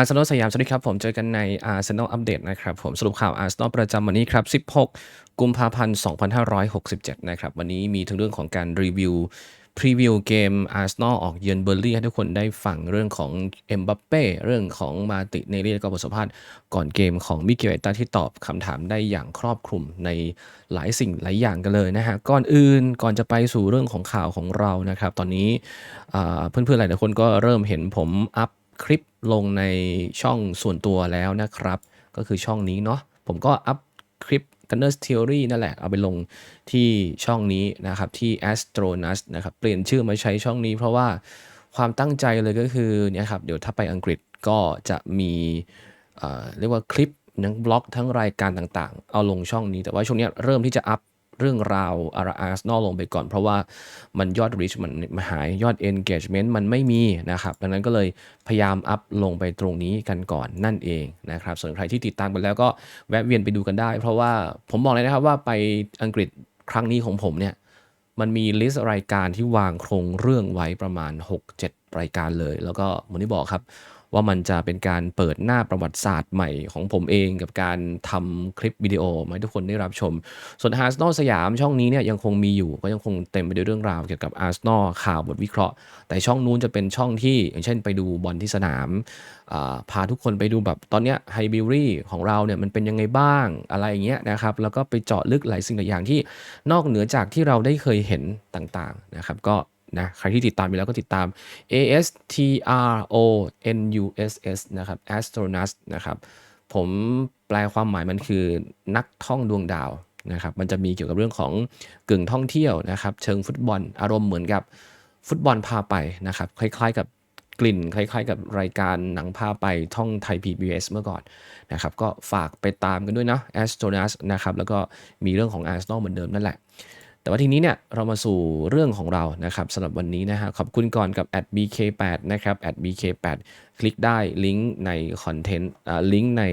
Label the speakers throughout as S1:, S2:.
S1: อาร์เซนอลสยามสวัสดีครับ ผมเจอกันในอาร์เซนอลอัปเดตนะครับ ผมสรุปข่าวอาร์เซนอลประจำวันนี้ครับ 16 กุมภาพันธ์ 2567 นะครับ วันนี้มีทั้งเรื่องของการรีวิว พรีวิวเกมอาร์เซนอลออกเยือนเบอร์ลี่ให้ทุกคนได้ฟังเรื่องของเอ็มบัปเป้เรื่องของมาติเนเรียแล้วก็บทสัมภาษณ์ก่อนเกมของมิเกลเอตาที่ตอบคำถามได้อย่างครอบคลุมในหลายสิ่งหลายอย่างกันเลยนะฮะก่อนอื่นก่อนจะไปสู่เรื่องของข่าวของเรานะครับตอนนี้เพื่อนๆหลายๆคนก็เริ่มเห็นผมอัพคลิป ลงในช่องส่วนตัวแล้วนะครับ ก็คือช่องนี้เนาะผมก็อัพคลิป Gunners Theory นั่นแหละ เอาไปลงที่ช่องนี้นะครับ ที่ Astronus นะครับ เปลี่ยนชื่อมาใช้ช่องนี้ เพราะว่าความตั้งใจเลยก็คือเนี่ยครับเดี๋ยวถ้าไปอังกฤษก็จะมีเรียกว่าคลิปทั้งบล็อกทั้งรายการต่างๆ เอาลงช่องนี้แต่ว่าช่วงนี้เริ่มที่จะอัพ เรื่องราวอาร์อาร์สนอลลงไปก่อน เพราะว่ามันยอด reach มันหายยอด engagement มันไม่มีนะครับ ดังนั้นก็เลยพยายามอัพลงไปตรงนี้กันก่อนนั่นเองนะครับ ส่วนใครที่ติดตามกันแล้วก็แวะเวียนไปดูกันได้ เพราะว่าผมบอกเลยนะครับว่าไปอังกฤษครั้งนี้ของผมเนี่ยมันมีลิสต์รายการที่วางโครงเรื่องไว้ประมาณ 6-7 รายการเลย แล้วก็เหมือนที่บอกครับ ว่ามันจะเป็นการเปิดหน้าประวัติศาสตร์ใหม่ของผมเองกับการทำคลิปวิดีโอมาให้ทุกคนได้รับชม ส่วน Arsenal สยามช่องนี้เนี่ยยังคงมีอยู่ก็ยังคงเต็มไปด้วยเรื่องราวเกี่ยวกับ Arsenal ข่าวบทวิเคราะห์ แต่ช่องนู้นจะเป็นช่องที่ อย่างเช่นไปดูบอลที่สนามพาทุกคนไปดูแบบตอนเนี้ยไฮบิรี่ของเราเนี่ยมันเป็นยังไงบ้างอะไรอย่างเงี้ยนะครับแล้วก็ไปเจาะลึกหลายสิ่งหลายอย่างที่นอกเหนือจากที่เราได้เคยเห็นต่างๆนะครับก็ นะใครที่ติดตามอยู่แล้วก็ติดตาม A S T R O N U S S นะครับ Astronus นะครับ ผมแปลความหมายมันคือนักท่องดวงดาวนะครับ มันจะมีเกี่ยวกับเรื่องของกึ่งท่องเที่ยวนะครับ เชิงฟุตบอลอารมณ์เหมือนกับฟุตบอลพาไปนะครับ คล้ายๆกับกลิ่น คล้าย ๆ กับรายการหนังพาไปท่องไทย PBS เมื่อก่อนนะครับ ก็ฝากไปตามกันด้วยนะ Astronus นะครับ แล้วก็มีเรื่องของ Arsenal เหมือนเดิมนั่นแหละ แต่ว่าทีนี้เนี่ยเรามาสู่เรื่องของเรานะครับสำหรับวันนี้นะฮะขอบคุณก่อนกับ @bk8 นะครับ @bk8 คลิกได้ลิงก์ในคอนเทนต์ลิงก์ใน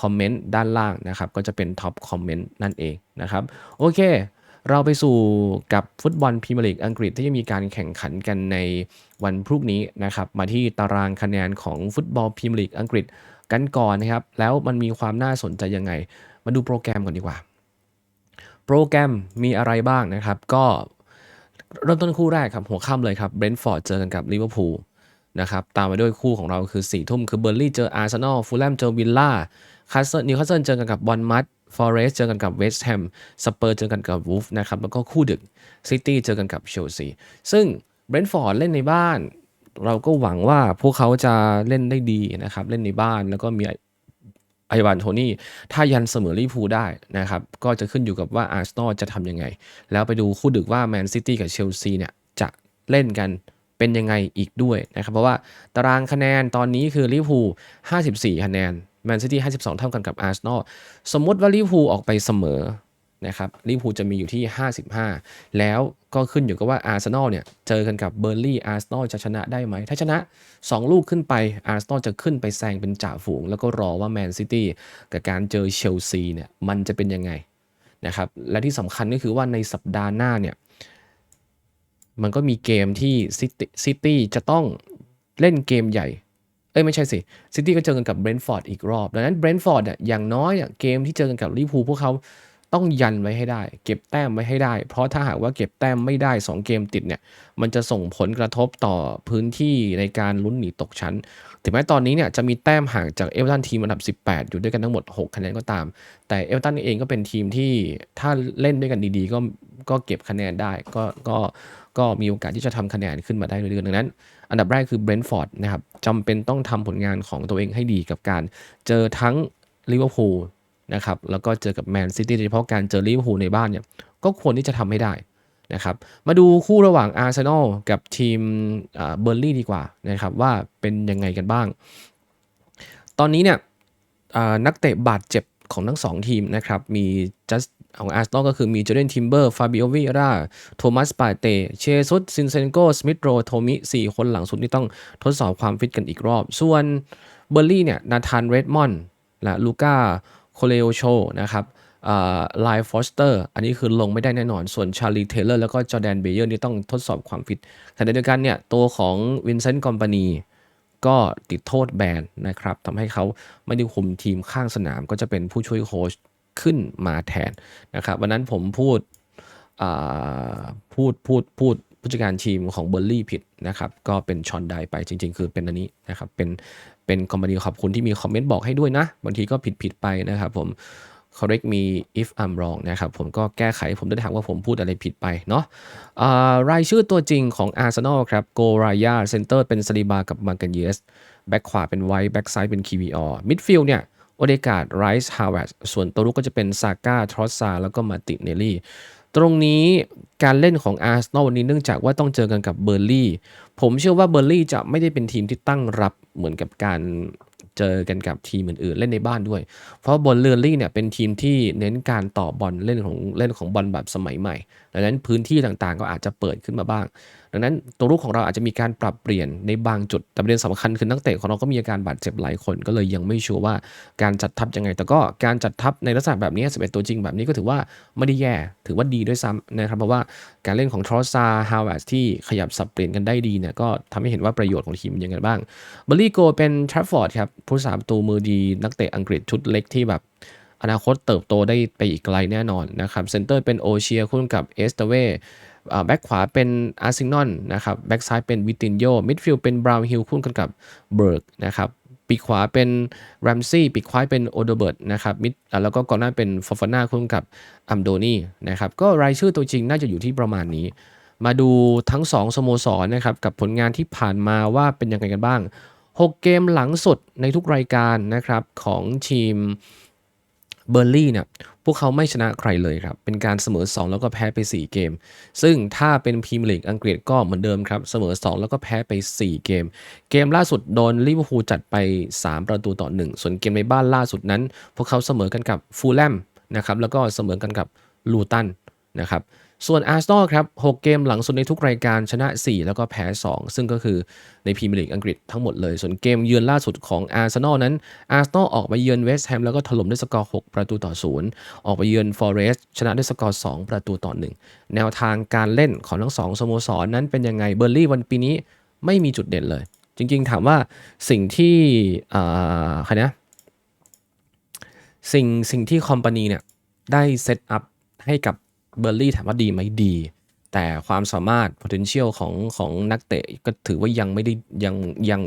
S1: คอมเมนต์ด้านล่างนะครับ ก็จะเป็นท็อปคอมเมนต์นั่นเองนะครับ โอเค เราไปสู่กับฟุตบอลพรีเมียร์ลีกอังกฤษที่จะมีการแข่งขันกันในวันพรุ่งนี้นะครับ มาที่ตารางคะแนนของฟุตบอลพรีเมียร์ลีกอังกฤษกันก่อนนะครับ แล้วมันมีความน่าสนใจยังไง มาดูโปรแกรมก่อนดีกว่า โปรแกรมมีอะไรบ้างนะครับ ก็เริ่มต้นคู่แรกครับ หัวค่ำเลยครับเบรนท์ฟอร์ดเจอกันกับลิเวอร์พูลนะครับตามมาด้วยคู่ของเราคือ4ี่ทุ่มคือเบอร์ลี่เจออาร์เซนอลฟูลแลมเจอวิลล่าคาสเซิลนิวคาสเซิลเจอกันกับบอลมัดฟอเรสเจอกันกับเวสต์แฮมสเปอร์เจอกันกับวูฟนะครับแล้วก็คู่ดึกซิตี้เจอกันกับเชลซีซึ่งเบรนท์ฟอร์ดเล่นในบ้าน เราก็หวังว่าพวกเขาจะเล่นได้ดีนะครับ เล่นในบ้านแล้วก็มี ไอวานโทนี่ถ้ายันเสมอลิพูได้นะครับก็จะขึ้นอยู่กับว่าอาร์เซนอลจะทำยังไง แล้วไปดูคู่ดึกว่าแมนซิตี้กับเชลซีเนี่ยจะเล่นกันเป็นยังไงอีกด้วยนะครับ เพราะว่าตารางคะแนนตอนนี้คือลิพู54 คะแนนแมนซิตี้52 เท่ากันกับอาร์เซนอลสมมติว่าลิพูออกไปเสมอ นะครับลิเวอร์พูลจะมีอยู่ที่ 55 แล้วก็ขึ้นอยู่กับว่าอาร์เซนอลเนี่ยเจอกันกับเบอร์ลี่อาร์เซนอลจะชนะได้ไหม ถ้าชนะ 2 ลูกขึ้นไปอาร์เซนอลจะขึ้นไปแซงเป็นจ่าฝูง แล้วก็รอว่าแมนซิตี้กับการเจอเชลซีเนี่ยมันจะเป็นยังไงนะครับและที่สำคัญก็คือว่าในสัปดาห์หน้าเนี่ยมันก็มีเกมที่ซิตี้จะต้องเล่นเกมใหญ่ เอ้ยไม่ใช่สิ ซิตี้ก็เจอกันกับเบรนท์ฟอร์ดอีกรอบ ดังนั้นเบรนท์ฟอร์ดอะอย่างน้อยอะเกมที่เจอกันกับลิเวอร์พูลพวกเขา ต้องยันไว้ให้ได้ เก็บแต้มไว้ให้ได้ เพราะถ้าหากว่าเก็บแต้มไม่ได้ 2 เกมติดเนี่ย มันจะส่งผลกระทบต่อพื้นที่ในการลุ้นหนีตกชั้น ถึงแม้ตอนนี้เนี่ยจะมีแต้มห่างจากเอเวอร์ตันทีมอันดับ 18 อยู่ด้วยกันทั้งหมด 6 คะแนนก็ตาม แต่เอเวอร์ตันเองก็เป็นทีมที่ถ้าเล่นด้วยกันดีๆ ก็ก็เก็บคะแนนได้ ก็ก็ก็มีโอกาสที่จะทำคะแนนขึ้นมาได้เรื่อยๆดังนั้น อันดับแรกคือเบรนท์ฟอร์ดนะครับจำเป็นต้องทำผลงานของตัวเองให้ดีกับการ เจอทั้งลิเวอร์พูล นะครับแล้วก็เจอกับแมนซิตี้โดยเฉพาะการเจอลิเวอร์พูลในบ้านเนี่ยก็ควรที่จะทำให้ได้นะครับมาดูคู่ระหว่างอาร์เซนอลกับทีมเบอร์ลี่ดีกว่านะครับว่าเป็นยังไงกันบ้าง ตอนนี้เนี่ยนักเตะบาดเจ็บของทั้ง 2 ทีมนะครับมีจัสของอาร์เซนอลก็คือมีเจเดนทิมเบอร์ฟาบิโอวิราโทมัสปาเตเชซุสซินเซนโกสมิธโรโทมิสี่คนหลังสุดที่ต้องทดสอบความฟิตกันอีกรอบ ส่วนเบอร์ลี่เนี่ยนาธานเรดมอนและลูก้า โคเลโอโชนะครับไลฟ์ฟอสเตอร์อันนี้คือลงไม่ได้แน่นอน ส่วนชาลีเทเลอร์แล้วก็จอแดนเบเยอร์นี่ต้องทดสอบความฟิตขณะเดียวกันเนี่ย ตัวของวินเซนต์คอมพานีก็ติดโทษแบนนะครับทำให้เขาไม่ได้คุมทีมข้างสนามก็จะเป็นผู้ช่วยโค้ชขึ้นมาแทนนะครับ วันนั้นผมพูดพูดพูดพูด ผู้จัดการทีมของเบอร์ลี่ผิดนะครับก็เป็นชอนไดไปจริง ๆ คือเป็นอันนี้นะครับเป็นเป็นคอมเมดี้ขอบคุณที่มีคอมเมนต์บอกให้ด้วยนะ บางทีก็ผิดผิดไปนะครับผม correct me if I'm wrong นะครับผมก็แก้ไขผมได้ถามว่าผมพูดอะไรผิดไปเนาะรายชื่อตัวจริงของ Arsenal ครับโกรายาเซนเตอร์เป็นซาลิบากับมาร์กันเยสแบ็คขวาเป็นไวท์แบ็คซ้ายเป็นคีวีออมิดฟิลด์เนี่ยโอเดกาดไรส์ฮาวเวร์ส่วนตัวรุกก็จะเป็นซาก้าทรอสซาแล้วก็มาติเนลลี่ ตรงนี้การเล่นของอาร์เซนอลวันนี้เนื่องจากว่าต้องเจอกันกับเบอร์ลี่ ผมเชื่อว่าเบอร์ลี่จะไม่ได้เป็นทีมที่ตั้งรับเหมือนกับการเจอกันกับทีมอื่นๆเล่นในบ้านด้วย เพราะบอลเลอร์ลี่เนี่ยเป็นทีมที่เน้นการต่อบอลเล่นของเล่นของบอลแบบสมัยใหม่ ดังนั้นพื้นที่ต่างๆก็อาจจะเปิดขึ้นมาบ้าง ดังนั้นตัวรุกของเราอาจจะมีการปรับเปลี่ยนในบางจุด แต่ประเด็นสำคัญคือนักเตะของเราก็มีอาการบาดเจ็บหลายคน ก็เลยยังไม่ชัวร์ว่าการจัดทัพยังไง แต่ก็การจัดทัพในลักษณะแบบนี้11ตัวจริงแบบนี้ก็ถือว่าไม่ได้แย่ ถือว่าดีด้วยซ้ำนะครับ เพราะว่าการเล่นของทรอสซาฮาวเวร์ที่ขยับสับเปลี่ยนกันได้ดีเนี่ยก็ทำให้เห็นว่าประโยชน์ของทีมเป็นยังไงบ้างเบอร์ลี่โกเป็นทรัฟฟอร์ดครับผู้สาประตูมือดีนักเตะอังกฤษชุดเล็กที่แบบอนาคตเติบโตได้ไปอีกไกลแน่นอนนะครับเซนเตอร์เป็นโอเชียคู่กับเอสเตเว แบ็กขวาเป็นอาร์ซิงนอนนะครับแบ็กซ้ายเป็นวิตินโยมิดฟิลด์เป็นบราวน์ฮิลคู่กันกับเบิร์กนะครับปีกขวาเป็นแรมซี่ปีกขวาเป็นโอโดเบิร์ตนะครับมิดแล้วก็กอนหน้าเป็นฟอฟาน่าคู่กับอัมโดนี่นะครับก็รายชื่อตัวจริงน่าจะอยู่ที่ประมาณนี้ มาดูทั้ง 2 สโมสรนะครับกับผลงานที่ผ่านมาว่าเป็นยังไงกันบ้าง 6 เกมหลังสุดในทุกรายการนะครับของทีม เบอร์ลี่เนี่ยพวกเขาไม่ชนะใครเลยครับ เป็นการเสมอ 2 แล้วก็แพ้ไป 4 เกม ซึ่งถ้าเป็นพรีเมียร์ลีกอังกฤษก็เหมือนเดิมครับ เสมอ 2 แล้วก็แพ้ไป 4 เกม เกมล่าสุดโดนลิเวอร์พูลจัดไป 3 ประตูต่อ 1 ส่วนเกมในบ้านล่าสุดนั้น พวกเขาเสมอกันกับฟูลแลมนะครับแล้วก็เสมอกันกับลูตันนะครับ ส่วนอาร์ซนอลครับ 6 เกมหลังสุดในทุกรายการชนะ 4 แล้วก็แพ้ 2 ซึ่งก็คือในพรีเมียร์ลีกอังกฤษทั้งหมดเลย ส่วนเกมเยือนล่าสุดของอาร์เซนอลนั้น อาร์เซนอลออกไปเยือนเวสต์แฮมแล้วก็ถล่มด้วยสกอร์ 6 ประตูต่อ 0 ออกไปเยือนฟอเรสต์ชนะด้วยสกอร์ 2 ประตูต่อ 1 แนวทางการเล่นของทั้งสองสโมสรนั้นเป็นยังไง เบอร์ลี่วันปีนี้ไม่มีจุดเด่นเลย จริงๆ ถามว่าสิ่งที่อ่าใครนะสิ่งสิ่งที่คอมพานีเนี่ยได้เซตอัพให้กับ เบอร์ลี่ถามว่าดีไหมดี แต่ความสามารถ potential ของของนักเตะก็ถือว่ายังไม่ได้ยังยัง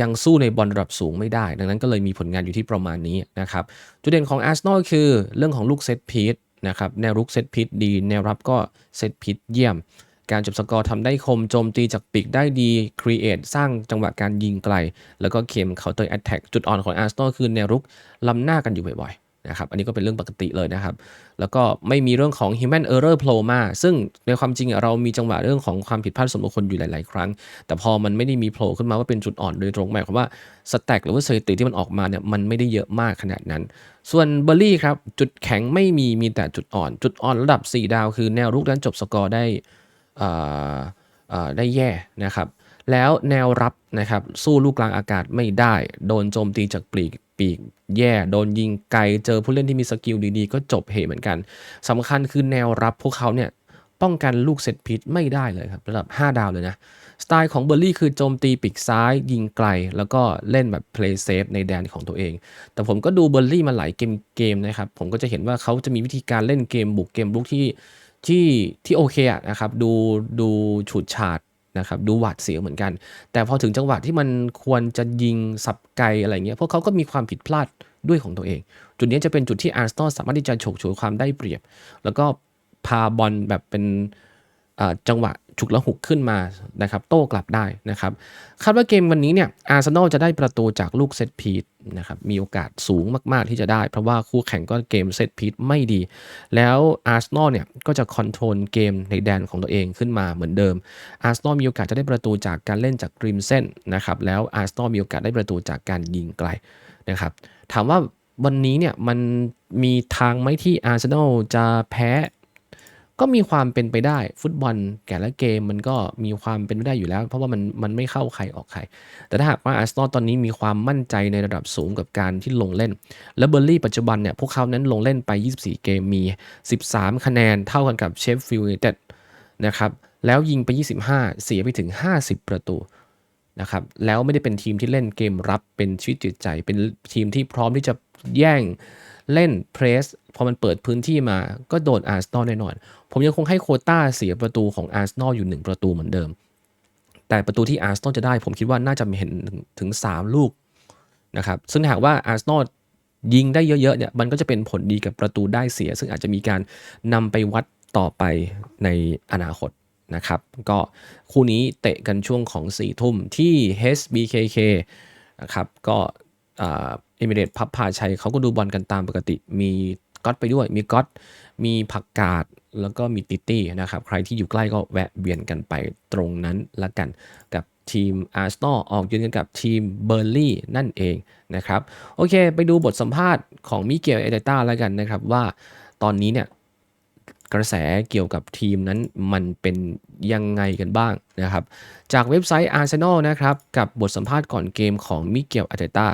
S1: ยังสู้ในบอลระดับสูงไม่ได้ ดังนั้นก็เลยมีผลงานอยู่ที่ประมาณนี้นะครับ จุดเด่นของอาร์เซนอลคือเรื่องของลูกเซตพีทนะครับแนวรุกเซตพีทดี แนวรับก็เซตพีทเยี่ยม การจบสกอร์ทำได้คมโจมตีจากปีกได้ดีครีเอทสร้างจังหวะการยิงไกล แล้วก็เคมเคาน์เตอร์แอตแทกจุดอ่อนของอาร์เซนอลคือแนวรุกล้ำหน้ากันอยู่บ่อยๆ นะครับอันนี้ก็เป็นเรื่องปกติเลยนะครับ แล้วก็ไม่มีเรื่องของ human error โผล่มาซึ่งในความจริงอะเรามีจังหวะเรื่องของความผิดพลาดส่วนบุคคลอยู่หลาย ๆ ครั้ง แต่พอมันไม่ได้มีโผล่ขึ้นมาว่าเป็นจุดอ่อนโดยตรงหมายความว่าสแต็กหรือว่าสถิติที่มันออกมาเนี่ยมันไม่ได้เยอะมากขนาดนั้น ส่วนเบอร์รี่ครับจุดแข็งไม่มีมีแต่จุดอ่อน จุดอ่อนระดับ 4 ดาว คือแนวรุกนั้นจบสกอร์ได้ได้แย่นะครับแล้วแนวรับนะครับสู้ลูกกลางอากาศไม่ได้ โดนโจมตีจากปลีก ปีกแย่โดนยิงไกลเจอผู้เล่นที่มีสกิลดีๆ ก็จบเหเหมือนกันสำคัญคือแนวรับพวกเขาเนี่ยป้องกันลูกเซตพิษไม่ได้เลยครับระดับ 5 ดาวเลยนะ สไตล์ของเบอร์รี่คือโจมตีปีกซ้ายยิงไกล แล้วก็เล่นแบบ play safe ในแดนของตัวเอง แต่ผมก็ดูเบอร์รี่มาหลายเกมเกมนะครับ ผมก็จะเห็นว่าเขาจะมีวิธีการเล่นเกมบุกเกมลุกที่ที่ที่โอเคอะนะครับดูดูฉูดฉาด นะครับดูหวาดเสียวเหมือนกัน แต่พอถึงจังหวะที่มันควรจะยิงสับไกลอะไรเงี้ยพวกเขาก็มีความผิดพลาดด้วยของตัวเอง จุดนี้จะเป็นจุดที่อาร์เซนอลสามารถที่จะฉกฉวยความได้เปรียบ แล้วก็พาบอลแบบเป็น จังหวะฉุกละหุกขึ้นมานะครับโต้กลับได้นะครับคาดว่าเกมวันนี้เนี่ยอาร์เซนอลจะได้ประตูจากลูกเซตพีทนะครับมีโอกาสสูงมาก ๆ ที่จะได้ เพราะว่าคู่แข่งก็เกมเซตพีทไม่ดี แล้วอาร์เซนอลเนี่ยก็จะคอนโทรลเกมในแดนของตัวเองขึ้นมาเหมือนเดิมอาร์เซนอลมีโอกาสจะได้ประตูจากการเล่นจากริมเส้นนะครับแล้วอาร์เซนอลมีโอกาสได้ประตูจากการยิงไกลนะครับถามว่าวันนี้เนี่ยมันมีทางไหมที่อาร์เซนอลจะแพ้ ก็มีความเป็นไปได้ ฟุตบอลแต่ละเกมมันก็มีความเป็นไปได้อยู่แล้ว เพราะว่ามันมันไม่เข้าใครออกใคร แต่ถ้าหากว่าอาร์เซนอลตอนนี้มีความมั่นใจในระดับสูงกับการที่ลงเล่น และเบอร์ลี่ปัจจุบันเนี่ย พวกเขานั้นลงเล่นไป 24 เกมมี 13 คะแนนเท่ากันกับเชฟฟิลด์ยูไนเต็ดนะครับแล้วยิงไป 25 เสียไปถึง 50 ประตูนะครับแล้วไม่ได้เป็นทีมที่เล่นเกมรับเป็นชีวิตจิตใจ เป็นทีมที่พร้อมที่จะแย่งเล่นเพรสพอมันเปิดพื้นที่มาก็โดนอาร์เซนอลแน่นอน ผมยังคงให้โคต้าเสียประตูของอาร์เซนอลอยู่ 1 ประตูเหมือนเดิม แต่ประตูที่อาร์เซนอลจะได้ ผมคิดว่าน่าจะเห็นถึง 3 ลูกนะครับซึ่งหากว่าอาร์เซนอลยิงได้เยอะๆเนี่ยมันก็จะเป็นผลดีกับประตูได้เสีย ซึ่งอาจจะมีการนำไปวัดต่อไปในอนาคตนะครับ ก็คู่นี้เตะกันช่วงของ4ี่ทุ่มที่ HBKK นะครับก็เอมิเรตพับพาชัยเขาก็ดูบอลกันตามปกติ มีก๊อตไปด้วย มีก๊อตมีผักกาด แล้วก็มีติตี้นะครับ ใครที่อยู่ใกล้ก็แวะเวียนกันไปตรงนั้นละกันกับทีมอาร์เซนอลออกยืนกันกับทีมเบอร์ลี่นั่นเองนะครับ โอเค ไปดูบทสัมภาษณ์ของมิเกลเอเดต้าแล้วกันนะครับ ว่าตอนนี้เนี่ยกระแสเกี่ยวกับทีมนั้นมันเป็นยังไงกันบ้างนะครับ จากเว็บไซต์ Arsenal นะครับ กับบทสัมภาษณ์ก่อนเกมของมิเกลอาเตต้า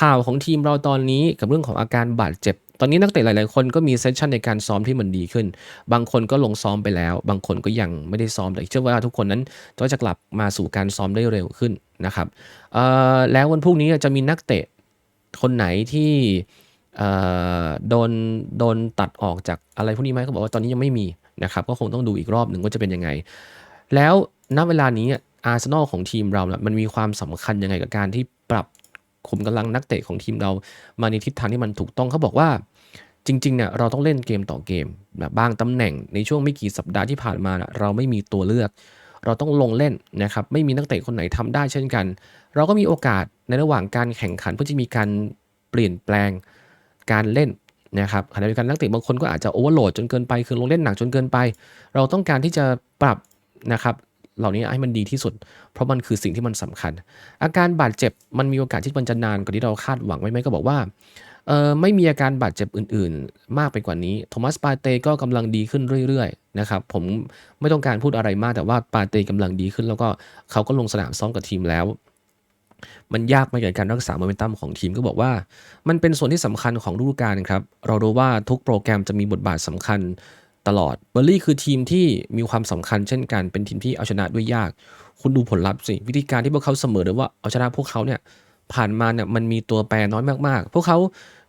S1: ข่าวของทีมเราตอนนี้กับเรื่องของอาการบาดเจ็บ ตอนนี้นักเตะหลาย ๆ คนก็มีเซสชันในการซ้อมที่มันดีขึ้น บางคนก็ลงซ้อมไปแล้ว บางคนก็ยังไม่ได้ซ้อม แต่เชื่อว่าทุกคนนั้นก็จะกลับมาสู่การซ้อมได้เร็วขึ้นนะครับแล้ววันพรุ่งนี้จะมีนักเตะคนไหนที่โดนโดนตัดออกจากอะไรพวกนี้ไหมเขาบอกว่าตอนนี้ยังไม่มีนะครับ ก็คงต้องดูอีกรอบหนึ่งว่าจะเป็นยังไง แล้วณเวลานี้อาร์เซนอลของทีมเรานะมันมีความสำคัญยังไงกับการที่ปรับขุมกำลังนักเตะของทีมเรามาในทิศทางที่มันถูกต้องเขาบอกว่า จริงๆเนี่ยเราต้องเล่นเกมต่อเกมนะบางตำแหน่งในช่วงไม่กี่สัปดาห์ที่ผ่านมานะเราไม่มีตัวเลือก เราต้องลงเล่นนะครับไม่มีนักเตะคนไหนทำได้เช่นกัน เราก็มีโอกาสในระหว่างการแข่งขันเพื่อจะมีการเปลี่ยนแปลงการเล่นนะครับขณะเดียวกันนักเตะบางคนก็อาจจะโอเวอร์โหลดจนเกินไป คือลงเล่นหนักจนเกินไป เราต้องการที่จะปรับนะครับเหล่านี้ให้มันดีที่สุด เพราะมันคือสิ่งที่มันสำคัญ อาการบาดเจ็บมันมีโอกาสที่มันจะนานกว่าที่เราคาดหวังไว้ไหมก็บอกว่า เออไม่มีอาการบาดเจ็บอื่นๆ มากไปกว่านี้ โทมัสปาเต้ก็กำลังดีขึ้นเรื่อยๆนะครับผมไม่ต้องการพูดอะไรมากแต่ว่าปาเต้กำลังดีขึ้น แล้วก็เขาก็ลงสนามซ้อมกับทีมแล้ว มันยากมากในการรักษาโมเมนตัมของทีมก็บอกว่า มันเป็นส่วนที่สำคัญของฤดูกาลครับเรารู้ว่าทุกโปรแกรมจะมีบทบาทสำคัญตลอดเบอร์รี่คือทีมที่มีความสำคัญเช่นกันเป็นทีมที่เอาชนะด้วยยาก คุณดูผลลัพธ์สิวิธีการที่พวกเขาเสมอหรือว่าเอาชนะพวกเขาเนี่ยผ่านมาเนี่ยมันมีตัวแปรน้อยมากๆ พวกเขา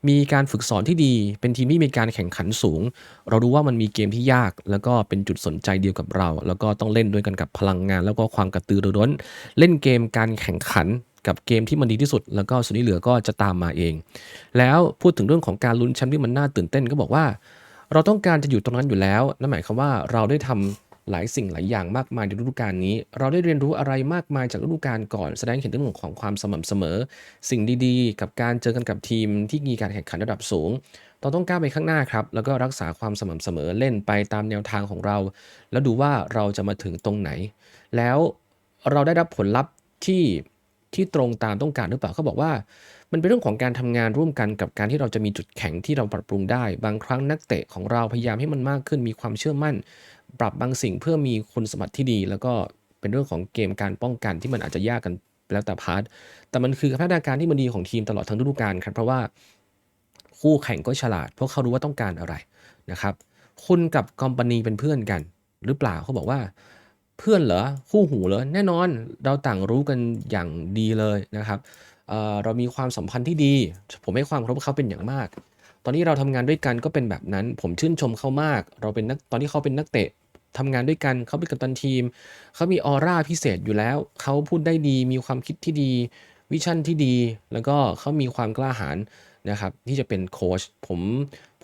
S1: มีการฝึกสอนที่ดี เป็นทีมที่มีการแข่งขันสูง เรารู้ว่ามันมีเกมที่ยาก แล้วก็เป็นจุดสนใจเดียวกับเรา แล้วก็ต้องเล่นด้วยกันกับพลังงาน แล้วก็ความกระตือรือร้น เล่นเกมการแข่งขันกับเกมที่มันดีที่สุด แล้วก็ส่วนที่เหลือก็จะตามมาเอง แล้วพูดถึงเรื่องของการลุ้นแชมป์ที่มันน่าตื่นเต้นก็บอกว่า เราต้องการจะอยู่ตรงนั้นอยู่แล้ว นั่นหมายความว่าเราได้ทำ หลายสิ่งหลายอย่างมากมายในฤดูกาลนี้ เราได้เรียนรู้อะไรมากมายจากฤดูกาลก่อน แสดงเห็นเรื่องของความสม่ำเสมอ สิ่งดีๆ กับการเจอกันกับทีมที่มีการแข่งขันระดับสูงเราต้องก้าวไปข้างหน้าครับ แล้วก็รักษาความสม่ำเสมอเล่นไปตามแนวทางของเรา แล้วดูว่าเราจะมาถึงตรงไหน แล้วเราได้รับผลลัพธ์ที่ที่ตรงตามต้องการหรือเปล่าเขาบอกว่า มันเป็นเรื่องของการทำงานร่วมกันกับการที่เราจะมีจุดแข็งที่เราปรับปรุงได้ บางครั้งนักเตะของเราพยายามให้มันมากขึ้นมีความเชื่อมั่น ปรับบางสิ่งเพื่อมีคุณสมบัติที่ดี แล้วก็เป็นเรื่องของเกมการป้องกันที่มันอาจจะยากกันแล้วแต่พาร์ทแต่มันคือพัฒนาการที่มันดีของทีมตลอดทั้งฤดูกาลครับ เพราะว่าคู่แข่งก็ฉลาดเพราะเขารู้ว่าต้องการอะไรนะครับ คุณกับคอมพานีเป็นเพื่อนกัน หรือเปล่าเขาบอกว่าเพื่อนเหรอคู่หูเหรอแน่นอนเราต่างรู้กันอย่างดีเลยนะครับเเรามีความสัมพันธ์ที่ดี ผมให้ความเคารพเขาเป็นอย่างมาก ตอนนี้เราทำงานด้วยกันก็เป็นแบบนั้น ผมชื่นชมเขามาก เราเป็นนักตอนที่เขาเป็นนักเตะ ทำงานด้วยกัน เขาเป็นกัปตันทีม เขามีออร่าพิเศษอยู่แล้ว เขาพูดได้ดี มีความคิดที่ดี วิชั่นที่ดี แล้วก็เขามีความกล้าหาญนะครับ ที่จะเป็นโค้ช ผม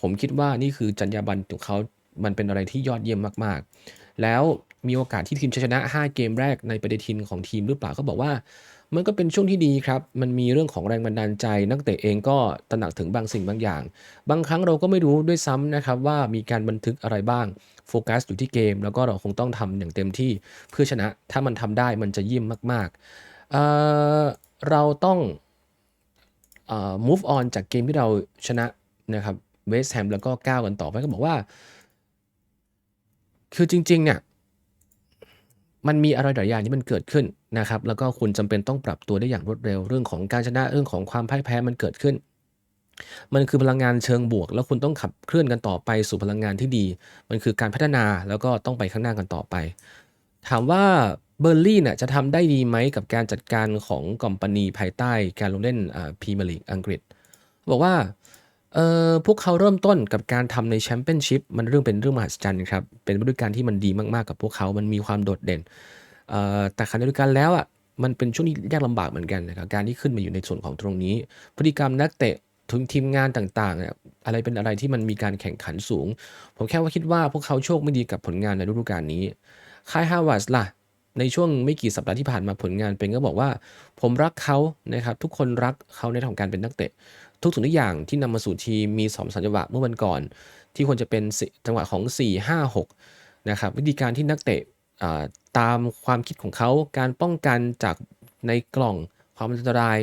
S1: ผมคิดว่านี่คือจรรยาบรรณของเขา มันเป็นอะไรที่ยอดเยี่ยมมาก ๆ แล้วมีโอกาสที่ทีมชนะ 5 เกมแรกในปฏิทินของทีมหรือเปล่าเขาบอกว่า มันก็เป็นช่วงที่ดีครับ มันมีเรื่องของแรงบันดาลใจ นักเตะเองก็ตระหนักถึงบางสิ่งบางอย่าง บางครั้งเราก็ไม่รู้ด้วยซ้ำนะครับว่ามีการบันทึกอะไรบ้าง โฟกัสอยู่ที่เกม แล้วก็เราคงต้องทำอย่างเต็มที่เพื่อชนะ ถ้ามันทำได้มันจะยิ่มมากๆเเราต้องเอ่อ move on จากเกมที่เราชนะนะครับเวสต์แฮมแล้วก็ก้าวกันต่อไปก็บอกว่า คือจริงๆเนี่ย มันมีอะไรหลายอย่างที่มันเกิดขึ้นนะครับ แล้วก็คุณจำเป็นต้องปรับตัวได้อย่างรวดเร็ว เรื่องของการชนะเรื่องของความพ่ายแพ้มันเกิดขึ้น มันคือพลังงานเชิงบวก แล้วคุณต้องขับเคลื่อนกันต่อไปสู่พลังงานที่ดี มันคือการพัฒนาแล้วก็ต้องไปข้างหน้ากันต่อไป ถามว่าเบอร์ลี่เนี่ยจะทำได้ดีไหมกับการจัดการของกอมปานีภายใต้การลงเล่นอ่าพรีเมียร์ลีกอังกฤษ บอกว่า เอ่อพวกเขาเริ่มต้นกับการทำในแชมเปี้ยนชิพมันเรื่องเป็นเรื่องมหัศจรรย์ครับ เป็นฤดูกาลที่มันดีมาก ๆ กับพวกเขา มันมีความโดดเด่นเอ่อแต่ขณะเดียวกันแล้วอะมันเป็นช่วงที่ยากลำบากเหมือนกันนะครับการที่ขึ้นมาอยู่ในส่วนของตรงนี้ พฤติกรรมนักเตะถึงทีมงานต่างๆเนี่ยอะไรเป็นอะไรที่มันมีการแข่งขันสูง ผมแค่ว่าคิดว่าพวกเขาโชคไม่ดีกับผลงานในฤดูกาลนี้ค่ายฮาวาร์ล่ะ ในช่วงไม่กี่สัปดาห์ที่ผ่านมาผลงานเป็นก็บอกว่า ผมรักเขานะครับทุกคนรักเขาในทางการเป็นนักเตะ ทุกสิ่งทุกอย่างที่นำมาสู่ทีมมีสองสัญญาเมื่อวันก่อน ที่ควรจะเป็นจังหวะของ 4 5 6นะครับวิธีการที่นักเตะตามความคิดของเขาการป้องกันจากในกล่องความอันตราย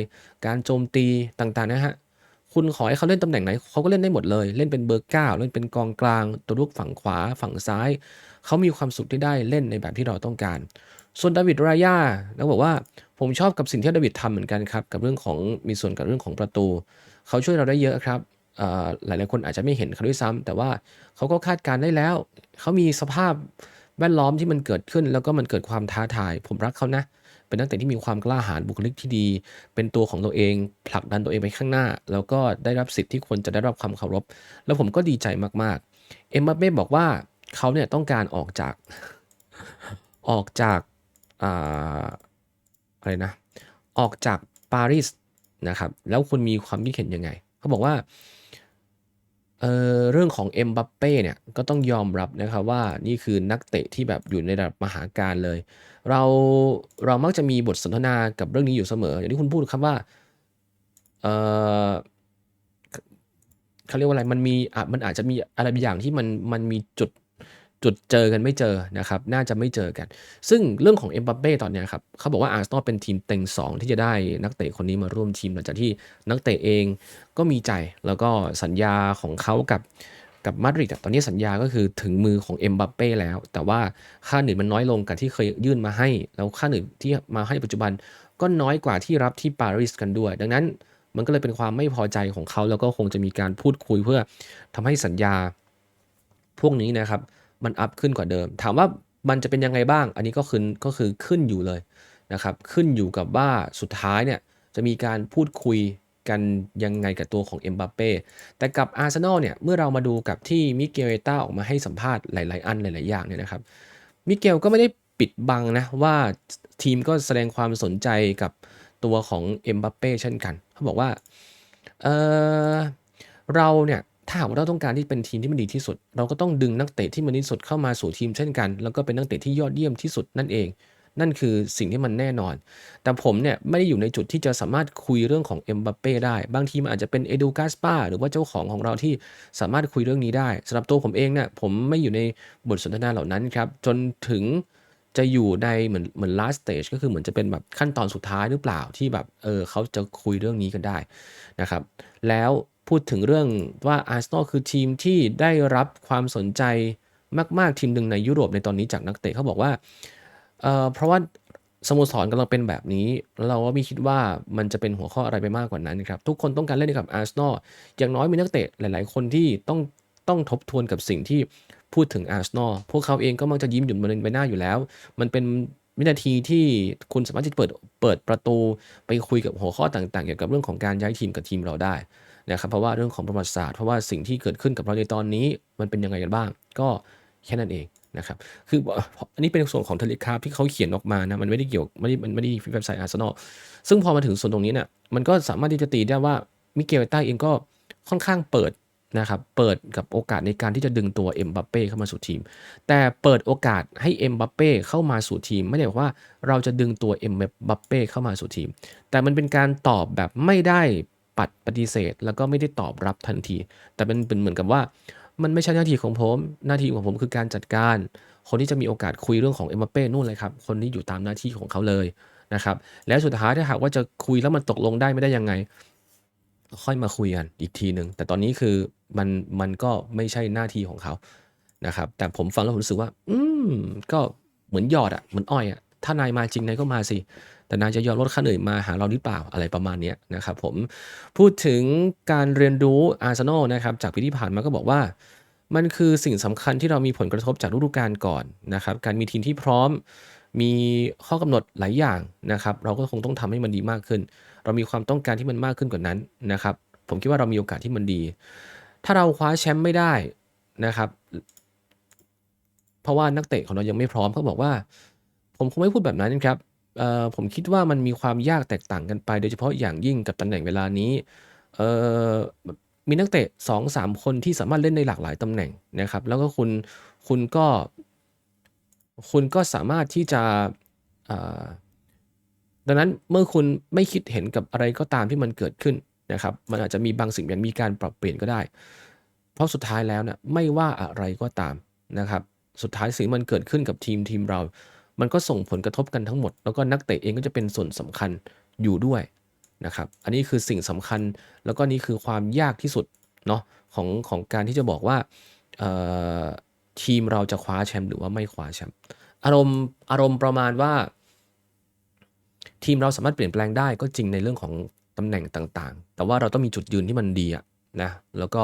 S1: การโจมตีต่างๆนะฮะคุณขอให้เขาเล่นตำแหน่งไหนเขาก็เล่นได้หมดเลย เล่นเป็นเบอร์9เล่นเป็นกองกลาง ตัวลูกฝั่งขวาฝั่งซ้าย เขามีความสุขที่ได้เล่นในแบบที่เราต้องการ ส่วนดาวิดรายาแล้วบอกว่าผมชอบกับสิ่งที่ดาวิดทำเหมือนกันครับ กับเรื่องของมีส่วนกับเรื่องของประตู เขาช่วยเราได้เยอะครับเอ่อหลายคนอาจจะไม่เห็นเขาด้วยซ้ำแต่ว่าเขาก็คาดการได้แล้ว เขามีสภาพแวดล้อมที่มันเกิดขึ้น แล้วก็มันเกิดความท้าทาย ผมรักเขานะ เป็นนักเตะที่มีความกล้าหาญบุคลิกที่ดี เป็นตัวของตัวเอง ผลักดันตัวเองไปข้างหน้า แล้วก็ได้รับสิทธิ์ที่ควรจะได้รับความเคารพ แล้วผมก็ดีใจมากๆ เอ็มบัปเป้บอกว่าเขาเนี่ยต้องการออกจากออกจาก อะไรนะ ออกจากปารีสนะครับ แล้วคุณมีความคิดเห็นยังไง เขาบอกว่าเเรื่องของเอ็มบัปเป้เนี่ยก็ต้องยอมรับนะครับว่านี่คือนักเตะที่แบบอยู่ในระดับมหาการเลย เราเรามักจะมีบทสนทนากับเรื่องนี้อยู่เสมอ อย่างที่คุณพูดครับว่าเเขาเรียกว่าอะไรมันมีอมันอาจจะมีอะไรบางอย่างที่มันมันมีจุด จุดเจอกันไม่เจอนะครับ น่าจะไม่เจอกัน ซึ่งเรื่องของเอ็มบัปเป้ตอนนี้ครับเขาบอกว่าอาร์เซนอลเป็นทีมเต็งสองที่จะได้นักเตะคนนี้มาร่วมทีมหลังจากที่นักเตะเองก็มีใจแล้วก็สัญญาของเขากับกับมาดริดตอนนี้สัญญาก็คือถึงมือของเอ็มบัปเป้แล้ว แต่ว่าค่าเหนื่อยมันน้อยลงกับที่เคยยื่นมาให้ แล้วค่าเหนื่อยที่มาให้ปัจจุบันก็น้อยกว่าที่รับที่ปารีสกันด้วย ดังนั้นมันก็เลยเป็นความไม่พอใจของเขาแล้วก็คงจะมีการพูดคุยเพื่อทำให้สัญญาพวกนี้นะครับ มันอัพขึ้นกว่าเดิม ถามว่ามันจะเป็นยังไงบ้าง อันนี้ก็คือก็คือขึ้นอยู่เลยนะครับ ขึ้นอยู่กับว่าสุดท้ายเนี่ยจะมีการพูดคุยกันยังไงกับตัวของเอ็มบัปเป้ แต่กับอาร์เซนอลเนี่ย เมื่อเรามาดูกับที่มิเกลเอต้าออกมาให้สัมภาษณ์หลาย ๆ อันหลาย ๆ อย่างเนี่ยนะครับ มิเกลก็ไม่ได้ปิดบังนะว่าทีมก็แสดงความสนใจกับตัวของเอ็มบัปเป้เช่นกัน เขาบอกว่า เออเราเนี่ย ถ้าหากว่าเราต้องการที่เป็นทีมที่มันดีที่สุด เราก็ต้องดึงนักเตะที่มันดีที่สุดเข้ามาสู่ทีมเช่นกัน แล้วก็เป็นนักเตะที่ยอดเยี่ยมที่สุดนั่นเอง นั่นคือสิ่งที่มันแน่นอน แต่ผมเนี่ยไม่ได้อยู่ในจุดที่จะสามารถคุยเรื่องของเอ็มบัปเป้ได้ บางทีมันอาจจะเป็นเอดูกาสปาหรือว่าเจ้าของของเราที่สามารถคุยเรื่องนี้ได้สำหรับตัวผมเองเนี่ยผมไม่อยู่ในบทสนทนาเหล่านั้นครับจนถึงจะอยู่ในเหมือนเหมือน last stage ก็คือเหมือนจะเป็นแบบขั้นตอนสุดท้ายหรือเปล่าที่แบบเออเขาจะคุยเรื่องนี้กันได้นะครับ แล้ว พูดถึงเรื่องว่าอาร์เซนอลคือทีมที่ได้รับความสนใจมาก ๆ ทีมหนึ่งในยุโรปในตอนนี้จากนักเตะเขาบอกว่าเเพราะว่าสโมสรกำลังเป็นแบบนี้ เราก็ไม่คิดว่ามันจะเป็นหัวข้ออะไรไปมากกว่านั้นครับ ทุกคนต้องการเล่นกับอาร์เซนอลอย่างน้อยมีนักเตะหลาย ๆ คนที่ต้องต้องทบทวนกับสิ่งที่พูดถึงอาร์เซนอลพวกเขาเองก็มักจะยิ้มหยุ่นบนใบหน้าอยู่แล้ว มันเป็นวินาทีที่คุณสามารถที่จะเปิดเปิดประตูไปคุยกับหัวข้อต่าง ๆ เกี่ยวกับเรื่องของการย้ายทีมกับทีมเราได้ นะครับเพราะว่าเรื่องของประวัติศาสตร์เพราะว่าสิ่งที่เกิดขึ้นกับเราในตอนนี้มันเป็นยังไงกันบ้าง ก็แค่นั้นเองนะครับคืออันนี้เป็นส่วนของเทเลคราฟที่เขาเขียนออกมานะมันไม่ได้เกี่ยวไม่ได้มันไม่ได้เว็บไซต์อาร์เซนอลซึ่งพอมาถึงส่วนตรงนี้เนี่ยมันก็สามารถที่จะตีได้ว่ามิเกลต้าเองก็ค่อนข้างเปิดนะครับเปิดกับโอกาสในการที่จะดึงตัวเอ็มบัปเป้เข้ามาสู่ทีม แต่เปิดโอกาสให้เอ็มบัปเป้เข้ามาสู่ทีม ไม่ได้บอกว่าเราจะดึงตัวเอ็มบัปเป้เข้ามาสู่ทีม แต่มันเป็นการตอบแบบไม่ได้ ปัดปฏิเสธ แล้วก็ไม่ได้ตอบรับทันที แต่เป็นเป็นเหมือนกับว่า มันไม่ใช่หน้าที่ของผมหน้าที่ของผมคือการจัดการ คนที่จะมีโอกาสคุยเรื่องของเอ็มบัปเป้นู่นเลยครับ คนที่อยู่ตามหน้าที่ของเขาเลยนะครับ แล้วสุดท้ายถ้าหากว่าจะคุยแล้วมันตกลงได้ไม่ได้ยังไง ค่อยมาคุยกันอีกทีหนึ่งแต่ตอนนี้คือมันมันก็ไม่ใช่หน้าที่ของเขานะครับ แต่ผมฟังแล้วผมรู้สึกว่า อืมก็เหมือนยอดอะเหมือนอ้อยอะถ้านายมาจริงนายก็มาสิ แต่นายจะยอมลดค่าเหนื่อยมาหาเราหรือเปล่าอะไรประมาณนี้นะครับผมพูดถึงการเรียนรู้อาร์เซนอลนะครับจากปีที่ผ่านมาก็บอกว่า มันคือสิ่งสำคัญที่เรามีผลกระทบจากฤดูกาลก่อนนะครับการมีทีมที่พร้อมมีข้อกำหนดหลายอย่างนะครับเราก็คงต้องทำให้มันดีมากขึ้น เรามีความต้องการที่มันมากขึ้นกว่านั้นนะครับผมคิดว่าเรามีโอกาสที่มันดี ถ้าเราคว้าแชมป์ไม่ได้นะครับ เพราะว่านักเตะของเรายังไม่พร้อมเขาบอกว่า ผมคงไม่พูดแบบนั้นครับ เอ่อผมคิดว่ามันมีความยากแตกต่างกันไป โดยเฉพาะอย่างยิ่งกับตำแหน่งเวลานี้เอ่อมีนักเตะ2-3คนที่สามารถเล่นในหลากหลายตำแหน่งนะครับ แล้วก็คุณคุณก็ คุณก็สามารถที่จะดังนั้นเมื่อคุณไม่คิดเห็นกับอะไรก็ตามที่มันเกิดขึ้นนะครับ มันอาจจะมีบางสิ่งอย่างมีการปรับเปลี่ยนก็ได้ เพราะสุดท้ายแล้วเนี่ยไม่ว่าอะไรก็ตามนะครับ สุดท้ายสิ่งมันเกิดขึ้นกับทีมทีมเรา มันก็ส่งผลกระทบกันทั้งหมด แล้วก็นักเตะเองก็จะเป็นส่วนสำคัญอยู่ด้วยนะครับ อันนี้คือสิ่งสำคัญ แล้วก็นี่คือความยากที่สุดเนาะของของการที่จะบอกว่าทีมเราจะคว้าแชมป์หรือว่าไม่คว้าแชมป์ อารมณ์อารมณ์ประมาณว่า ทีมเราสามารถเปลี่ยนแปลงได้ก็จริงในเรื่องของตำแหน่งต่างๆ แต่ว่าเราต้องมีจุดยืนที่มันดีอะ นะแล้วก็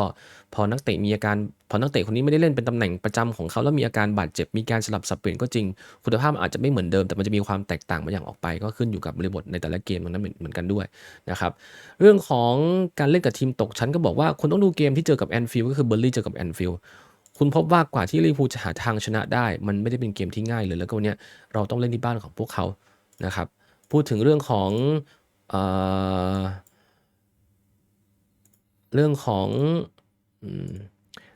S1: พอนักเตะมีอาการพอนักเตะคนนี้ไม่ได้เล่นเป็นตำแหน่งประจำของเขาแล้วมีอาการบาดเจ็บมีการสลับสับเปลี่ยนก็จริง คุณภาพอาจจะไม่เหมือนเดิมแต่มันจะมีความแตกต่างบางอย่างออกไป ก็ขึ้นอยู่กับบริบทในแต่ละเกมตรงนั้นเหมือนกันด้วยนะครับเรื่องของการเล่นกับทีมตกชั้นก็บอกว่าคุณต้องดูเกมที่เจอกับแอนฟิลด์ก็คือเบอร์ลี่เจอกับแอนฟิลด์คุณพบว่ากว่าที่ลิเวอร์พูลจะหาทางชนะได้ มันไม่ได้เป็นเกมที่ง่ายเลยแล้วก็วันนี้เราต้องเล่นที่บ้านของพวกเขานะครับพูดถึงเรื่องของ เรื่องของ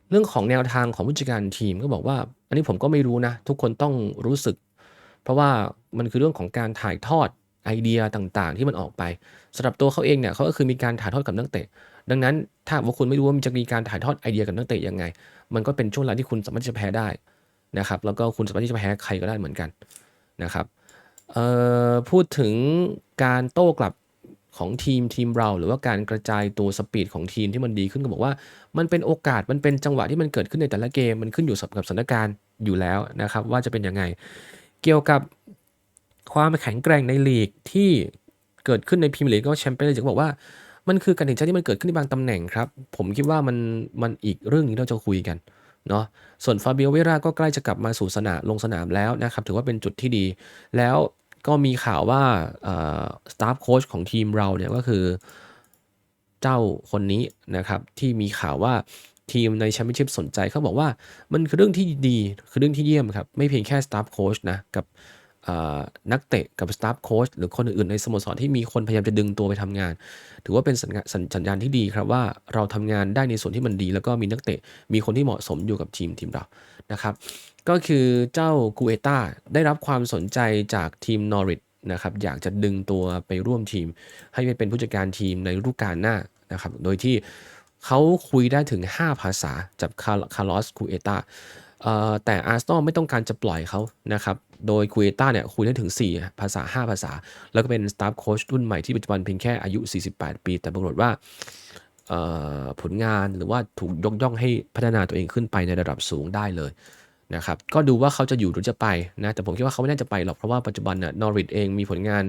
S1: เรื่องของแนวทางของผู้จัดการทีมก็บอกว่า อันนี้ผมก็ไม่รู้นะ ทุกคนต้องรู้สึก เพราะว่ามันคือเรื่องของการถ่ายทอดไอเดียต่างๆ ที่มันออกไปสำหรับตัวเขาเองเนี่ยเขาก็คือมีการถ่ายทอดกับนักเตะ ดังนั้นถ้าว่าคุณไม่รู้ว่ามันจะมีการถ่ายทอดไอเดียกับนักเตะยังไง มันก็เป็นช่วงเวลาที่คุณสามารถที่จะแพ้ได้นะครับ แล้วก็คุณสามารถที่จะแพ้ใครก็ได้เหมือนกันนะครับพูดถึงการโต้กลับ ของทีมทีมเราหรือว่าการกระจายตัวสปีดของทีมที่มันดีขึ้นก็บอกว่า มันเป็นโอกาสมันเป็นจังหวะที่มันเกิดขึ้นในแต่ละเกมมันขึ้นอยู่กับสถานการณ์อยู่แล้วนะครับ ว่าจะเป็นยังไง เกี่ยวกับความแข็งแกร่งในลีกที่เกิดขึ้นในพรีเมียร์ลีกก็แชมเปี้ยนลีกบอกว่ามันคือการตัดสินที่มันเกิดขึ้นในบางตำแหน่งครับ ผมคิดว่ามันมันอีกเรื่องนี้เราจะคุยกันเนาะส่วนฟาเบิโอเวราก็ใกล้จะกลับมาสู่สนามลงสนามแล้วนะครับ ถือว่าเป็นจุดที่ดี แล้ว ก็มีข่าวว่าสตาฟโค้ชของทีมเราเนี่ยก็คือเจ้าคนนี้นะครับ ที่มีข่าวว่าทีมในแชมเปี้ยนชิพสนใจเขาบอกว่ามันคือเรื่องที่ดีคือเรื่องที่เยี่ยมครับ ไม่เพียงแค่สตาฟโค้ชนะ กับ นักเตะกับสตาฟโค้ชหรือคนอื่นๆในสโมสรที่มีคนพยายามจะดึงตัวไปทำงาน ถือว่าเป็นสัญญาสัญญาณที่ดีครับว่าเราทำงานได้ในส่วนที่มันดี แล้วก็มีนักเตะมีคนที่เหมาะสมอยู่กับทีมทีมเรานะครับ ก็คือเจ้ากูเอต้าได้รับความสนใจจากทีมนอริทนะครับอยากจะดึงตัวไปร่วมทีม ให้ไปเป็นผู้จัดการทีมในฤดูกาลหน้านะครับโดยที่เขาคุยได้ถึง 5 ภาษาจากคาร์ลอสคูเอต้าแต่อาร์เซนอลไม่ต้องการจะปล่อยเขานะครับ โดยคูเอต้าเนี่ยคุยได้ถึง 4 ภาษา 5 ภาษา แล้วก็เป็นสตาฟโค้ชรุ่นใหม่ที่ปัจจุบันเพียงแค่อายุ 48 ปี แต่ปรากฏว่าผลงานหรือว่าถูกยกย่องให้พัฒนาตัวเองขึ้นไปในระดับสูงได้เลยนะครับก็ดูว่าเขาจะอยู่หรือจะไปนะแต่ผมคิดว่าเขาไม่น่าจะไปหรอกเพราะว่าปัจจุบันน่ะนอริทเองมีผลงาน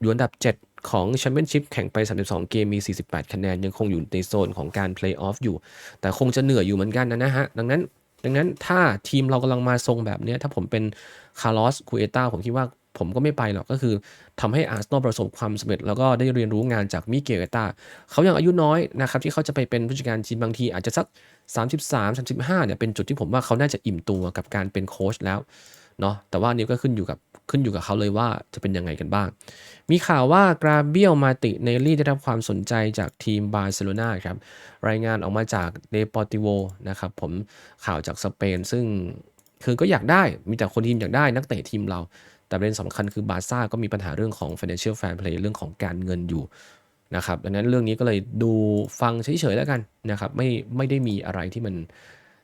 S1: อยู่อันดับ 7 ของแชมเปี้ยนชิพแข่งไป 32 เกมมี 48 คะแนน ยังคงอยู่ในโซนของการเพลย์ออฟอยู่ แต่คงจะเหนื่อยอยู่เหมือนกันนะนะฮะ ดังนั้น ดังนั้นถ้าทีมเรากำลังมาทรงแบบนี้ถ้าผมเป็นคาร์ลอสคูเอต้าผมคิดว่าผมก็ไม่ไปหรอกก็คือทำให้อาร์เซนอลประสบความสำเร็จ แล้วก็ได้เรียนรู้งานจากมิเกลเอต้าเขายังอายุน้อยนะครับที่เขาจะไปเป็นผู้จัดการทีมบางที อาจจะสัก 33 35เนี่ยเป็นจุดที่ผมว่าเขาน่าจะอิ่มตัวกับการเป็นโค้ชแล้ว เนาะแต่ว่านี้ก็ขึ้นอยู่กับขึ้นอยู่กับเขาเลยว่าจะเป็นยังไงกันบ้าง มีข่าวว่ากราเบียลมาติเนลลี่ได้รับความสนใจจากทีมบาร์เซโลนาครับ รายงานออกมาจากเดปอติโวนะครับผมข่าวจากสเปน ซึ่งคือก็อยากได้มีแต่คนทีมอยากได้นักเตะทีมเรา แต่ประเด็นสำคัญคือบาซ่าก็มีปัญหาเรื่องของ financial fair play เรื่องของการเงินอยู่นะครับดังนั้นเรื่องนี้ก็เลยดูฟังเฉยๆแล้วกันนะครับไม่ไม่ได้มีอะไรที่มัน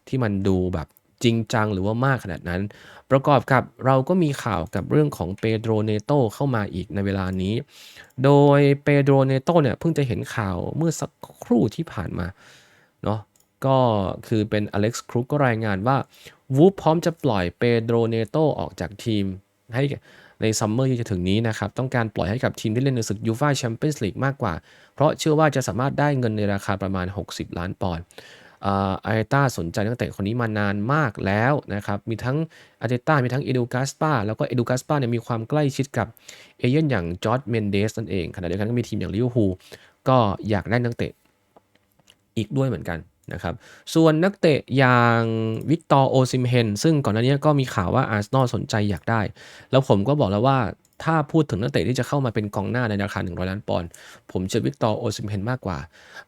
S1: ที่มันดูแบบ จริงจังหรือว่ามากขนาดนั้น ประกอบกับเราก็มีข่าวกับเรื่องของเปโดรเนโตเข้ามาอีกในเวลานี้ โดยเปโดรเนโตเนี่ยเพิ่งจะเห็นข่าวเมื่อสักครู่ที่ผ่านมาเนาะก็คือเป็นอเล็กซ์ครุกก็รายงานว่าวูฟพร้อมจะปล่อยเปโดรเนโตออกจากทีมให้ในซัมเมอร์ที่จะถึงนี้นะครับ ต้องการปล่อยให้กับทีมที่เล่นในศึกยูฟ่าแชมเปี้ยนส์ลีกมากกว่า เพราะเชื่อว่าจะสามารถได้เงินในราคาประมาณ 60 ล้านปอนด์ อาร์เตต้าสนใจนักเตะคนนี้มานานมากแล้วนะครับมีทั้งอาร์เตต้ามีทั้งเอดูกาสปาแล้วก็เอดูกาสปาเนี่ยมีความใกล้ชิดกับเอเย่นอย่างจอร์ดเมนเดสนั่นเองขณะเดียวกันก็มีทีมอย่างลิเวอร์พูลก็อยากได้นักเตะอีกด้วยเหมือนกันนะครับส่วนนักเตะอย่างวิกตอร์โอซิมเฮนซึ่งก่อนหน้านี้ก็มีข่าวว่าอาร์เซนอลสนใจอยากได้ แล้วผมก็บอกแล้วว่า ถ้าพูดถึงนักเตะที่จะเข้ามาเป็นกองหน้าในราคา 100 ล้านปอนด์ผมเชื่อวิกตอร์โอซิมเฮนมากกว่า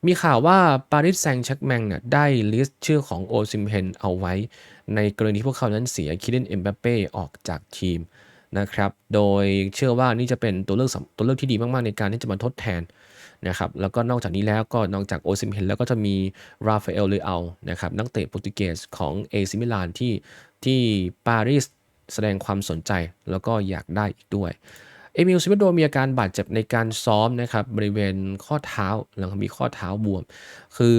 S1: มีข่าวว่าปารีสแซงต์แชร์กแมงเนี่ยได้ลิสต์ชื่อของโอซิมเฮนเอาไว้ ในกรณีพวกเขานั้นเสียคิเลนเอ็มบัปเป้ออกจากทีมนะครับ โดยเชื่อว่านี่จะเป็นตัวเลือกตัวเลือกที่ดีมาก ๆ ในการที่จะมาทดแทนนะครับ แล้วก็นอกจากนี้แล้วก็นอกจากโอซิมเฮนแล้วก็จะมีราฟาเอลเลอัลนะครับนักเตะโปรตุเกสของเอซิมิลานที่ที่ปารีส แสดงความสนใจแล้วก็อยากได้อีกด้วยเอมิลซิเมโดมีอาการบาดเจ็บในการซ้อมนะครับบริเวณข้อเท้าแล้วก็มีข้อเท้าบวม คือ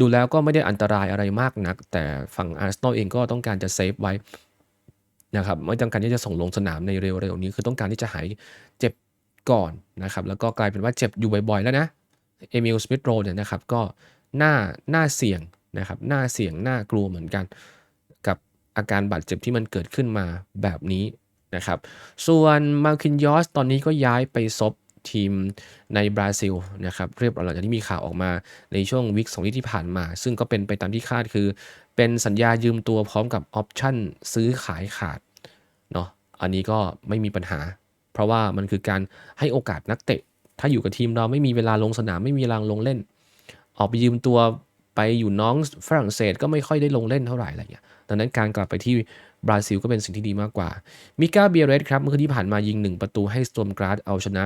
S1: ดูแล้วก็ไม่ได้อันตรายอะไรมากนัก แต่ฝั่งอาร์เซนอลเองก็ต้องการจะเซฟไว้นะครับไม่ต้องการที่จะส่งลงสนามในเร็วๆนี้ คือต้องการที่จะหายเจ็บก่อนนะครับแล้วก็กลายเป็นว่าเจ็บอยู่บ่อยๆแล้วนะเอมิลสมิธโรเนี่ยนะครับก็น่าน่าเสี่ยงนะครับน่าเสี่ยงน่ากลัวเหมือนกัน อาการบาดเจ็บที่มันเกิดขึ้นมาแบบนี้นะครับ ส่วนมาคินยอสตอนนี้ก็ย้ายไปซบทีมในบราซิลนะครับเรียบร้อยหลังจากที่มีข่าวออกมาในช่วงวิกสองวิที่ผ่านมา ซึ่งก็เป็นไปตามที่คาดคือ เป็นสัญญายืมตัวพร้อมกับออปชั่นซื้อขายขาดเนาะอันนี้ก็ไม่มีปัญหา เพราะว่ามันคือการให้โอกาสนักเตะ ถ้าอยู่กับทีมเราไม่มีเวลาลงสนามไม่มีเวลาลงเล่น ออกไปยืมตัวไปอยู่น้องฝรั่งเศสก็ไม่ค่อยได้ลงเล่นเท่าไหร่อะไรอย่าง ดังนั้นการกลับไปที่บราซิลก็เป็นสิ่งที่ดีมากกว่า มิก้าเบียเรสครับเมื่อคืนที่ผ่านมายิง 1 ประตูให้สโตมกราดเอาชนะ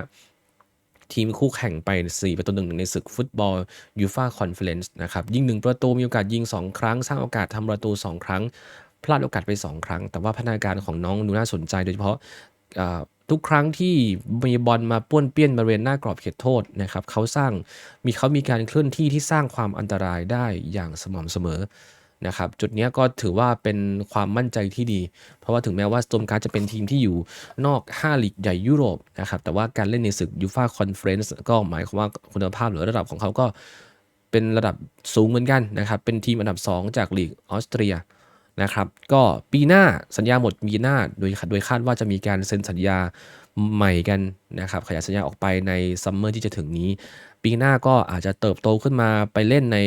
S1: ทีมคู่แข่งไป 4 ประตูหนึ่งในศึกฟุตบอลยูฟาคอนเฟอเรนซ์นะครับ ยิง 1 ประตูมีโอกาสยิง 2 ครั้ง สร้างโอกาสทำประตู 2 ครั้ง พลาดโอกาสไป 2 ครั้ง แต่ว่าพัฒนาการของน้องดูน่าสนใจ โดยเฉพาะทุกครั้งที่มีบอลมาป้วนเปี้ยนบริเวณหน้ากรอบเขตโทษนะครับเขาสร้างมีเขามีการเคลื่อนที่ที่สร้างความอันตรายได้อย่างสม่ำเสมอ นะครับจุดนี้ก็ถือว่าเป็นความมั่นใจที่ดี เพราะว่าถึงแม้ว่าสโตมการ์จะเป็นทีมที่อยู่นอก 5 ลีกใหญ่ยุโรปนะครับแต่ว่าการเล่นในศึกยูฟาคอนเฟรนซ์ก็หมายความว่าคุณภาพหรือระดับของเขาก็เป็นระดับสูงเหมือนกันนะครับเป็นทีมอันดับ 2 จากลีกออสเตรียนะครับก็ปีหน้าสัญญาหมดปีหน้าโดยโดยคาดว่าจะมีการเซ็นสัญญาใหม่กันนะครับขยายสัญญาออกไปในซัมเมอร์ที่จะถึงนี้ ปีหน้าก็อาจจะเติบโตขึ้นมาไปเล่นใน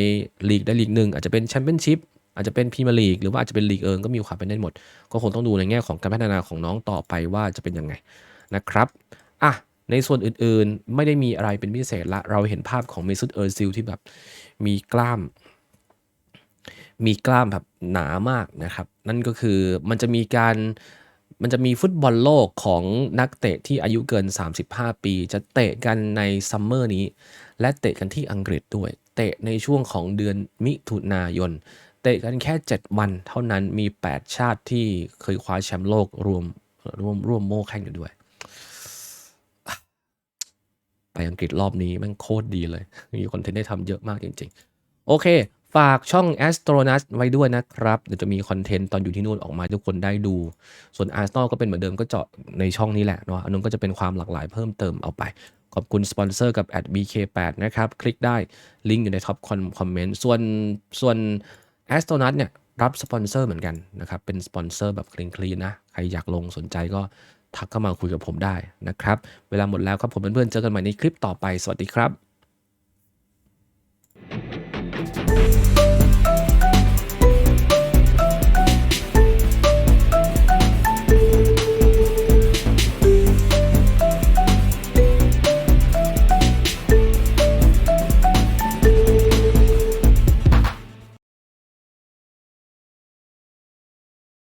S1: ลีกได้ลีกหนึ่งอาจจะเป็นแชมเปี้ยนชิพ อาจจะเป็นพรีเมียร์ลีกหรือว่าอาจจะเป็นลีกเอิงก็มีความเป็นได้หมด ก็คงต้องดูในแง่ของการพัฒนาของน้องต่อไปว่าจะเป็นยังไงนะครับอะในส่วนอื่นๆไม่ได้มีอะไรเป็นพิเศษละ เราเห็นภาพของเมซุตเออร์ซิลที่แบบมีกล้าม มีกล้ามแบบหนามากนะครับ นั่นก็คือมันจะมีการมันจะมีฟุตบอลโลกของนักเตะที่อายุเกิน 35 ปี จะเตะกันในซัมเมอร์นี้ และเตะกันที่อังกฤษด้วย เตะในช่วงของเดือนมิถุนายน เตะกันแค่ 7 วันเท่านั้นมี 8 ชาติที่เคยคว้าแชมป์โลกรวมร่วมร่วมโม่แข่งกันด้วย ไปอังกฤษรอบนี้มันโคตรดีเลย มีคอนเทนต์ได้ทำเยอะมากจริง ๆ โอเค ฝากช่อง a s t r o n a s ไว้ด้วยนะครับ เดี๋ยวจะมีคอนเทนต์ตอนอยู่ที่นู่นออกมาทุกคนได้ดู ส่วน a r s e n a l ก็เป็นเหมือนเดิมก็เจาะในช่องนี้แหละเนาะอันนั้นก็จะเป็นความหลากหลายเพิ่มเติมเอาไปขอบคุณสปอนเซอร์กับ @bk8 นะครับ คลิกได้ลิงก์อยู่ในท็อปคอมเมนต์ส่วนส่วน แอสโตนัทเนี่ยรับสปอนเซอร์เหมือนกันนะครับ เป็นสปอนเซอร์แบบคลีนๆนะ ใครอยากลงสนใจก็ทักเข้ามาคุยกับผมได้นะครับ เวลาหมดแล้วครับผมเพื่อนๆเจอกันใหม่ในคลิปต่อไป สวัสดีครับ